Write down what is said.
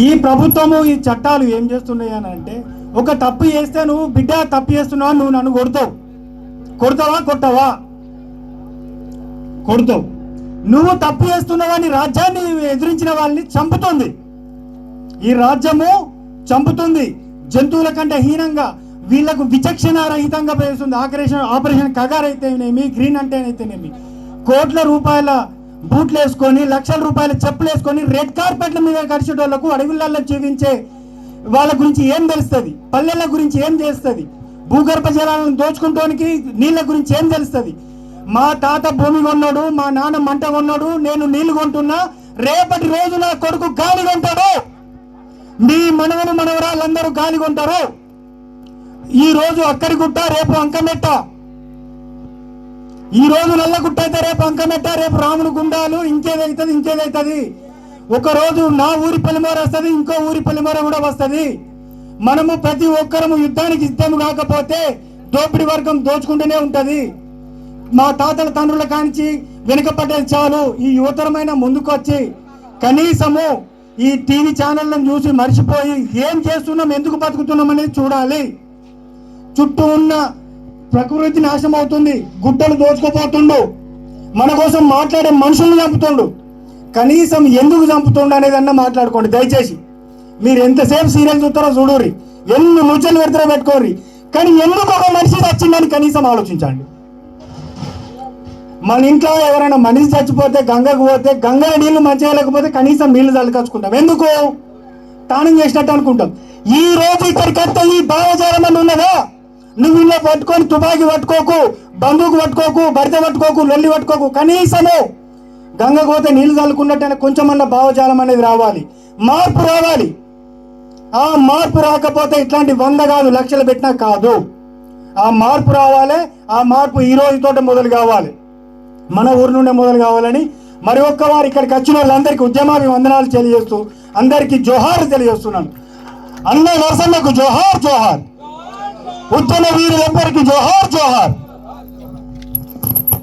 ఈ ప్రభుత్వము ఈ చట్టాలు ఏం చేస్తున్నాయి అని అంటే ఒక తప్పు చేస్తే నువ్వు బిడ్డ తప్పు చేస్తున్నావు నువ్వు నన్ను కొడతావు. కొడతావా కొట్టవా? కొడతావు. నువ్వు తప్పు చేస్తున్నావని రాజ్యాన్ని ఎదిరించిన వాళ్ళని చంపుతుంది. ఈ రాజ్యము చంపుతుంది జంతువుల కంటే హీనంగా వీళ్ళకు విచక్షణ రహితంగా పేరుస్తుంది ఆపరేషన్ ఆపరేషన్ కగార్ అయితేనేమి గ్రీన్ అంటేనైతేనేమి కోట్ల రూపాయల బూట్లు వేసుకొని లక్షల రూపాయల చెప్పులు వేసుకొని రెడ్ కార్పెట్ల మీద కడిచేటోళ్ళకు అడవిలలో జీవించే వాళ్ళ గురించి ఏం తెలుస్తుంది? పల్లెల గురించి ఏం తెలుస్తుంది? భూగర్భ జలాలను దోచుకుంటానికి నీళ్ళ గురించి ఏం తెలుస్తుంది? మా తాత భూమి కొన్నాడు మా నాన్న మంట కొన్నాడు నేను నీళ్ళు కొంటున్నా రేపటి రోజు నా కొడుకు గాలి కొంటాడు. మీ మనవలు మనవరాళ్ళందరూ గాలి కొంటారు. ఈ రోజు అక్కడి గుట్ట రేపు అంకమెట్ట. ఈ రోజు నల్ల గుట్ట అయితే రేపు అంకమెట్ట రేపు రాముడు గుండాలు ఇంకేదైతుంది ఇంకేదైతుంది ఒక రోజు నా ఊరి పలిమోర వస్తుంది ఇంకో ఊరి పలిమోర కూడా వస్తుంది. మనము ప్రతి ఒక్కరము యుద్ధానికి యుద్ధం కాకపోతే దోపిడి వర్గం దోచుకుంటూనే ఉంటది. మా తాతల తండ్రుల కానించి వెనుకపడ్డది చాలు. ఈ యువతరమైన ముందుకొచ్చి కనీసము ఈ టీవీ ఛానళ్ళను చూసి మర్చిపోయి ఏం చేస్తున్నాం ఎందుకు బతుకుతున్నాం అనేది చూడాలి. చుట్టూ ఉన్న ప్రకృతి నాశనం అవుతుంది గుట్టలు దోచుకుపోతుండు. మన కోసం మాట్లాడే మనుషుల్ని చంపుతుండు. కనీసం ఎందుకు చంపుతుండు అనేది అన్న మాట్లాడుకోండి దయచేసి. మీరు ఎంతసేపు సీరియల్ చూస్తారో చూడరి ఎన్ని ముచ్చలు పెడతారో పెట్టుకోర్రి. కానీ ఎందుకు ఒక మనిషి చచ్చిందని కనీసం ఆలోచించండి. మన ఇంట్లో ఎవరైనా మనిషి చచ్చిపోతే గంగకు పోతే గంగ నీళ్ళు మంచిగా లేకపోతే కనీసం నీళ్ళు చల్లకచ్చుకుంటాం. ఎందుకు? తానం చేసినట్టు అనుకుంటాం. ఈ రోజు ఇక్కడికి ఈ భావజాలం అని ఉన్నదా? నువ్వు ఇలా పట్టుకొని తుపాకి పట్టుకోకు బందుకు పట్టుకోకు భర్త పట్టుకోకు లొల్లి పట్టుకోకు కనీసము గంగకు పోతే నీళ్ళు చల్లుకున్నట్టయినా కొంచెమన్నా భావజాలం అనేది రావాలి. మార్పు రావాలి. ఆ మార్పు రాకపోతే ఇట్లాంటి వంద కాదు లక్షలు పెట్టినా కాదు. ఆ మార్పు రావాలి ఆ మార్పు ఈ రోజుతోటి మొదలు కావాలి. మన ఊరు నుండే మొదలు కావాలని మరి ఒక్క వారు ఇక్కడికి వచ్చిన వాళ్ళందరికీ ఉద్యమాభి వందనాలు తెలియజేస్తూ అందరికీ జోహార్ తెలియజేస్తున్నాను. అన్న నరసన్నకు జోహార్ జోహార్. ఉద్యమ వీరులందరికీ జోహార్ జోహార్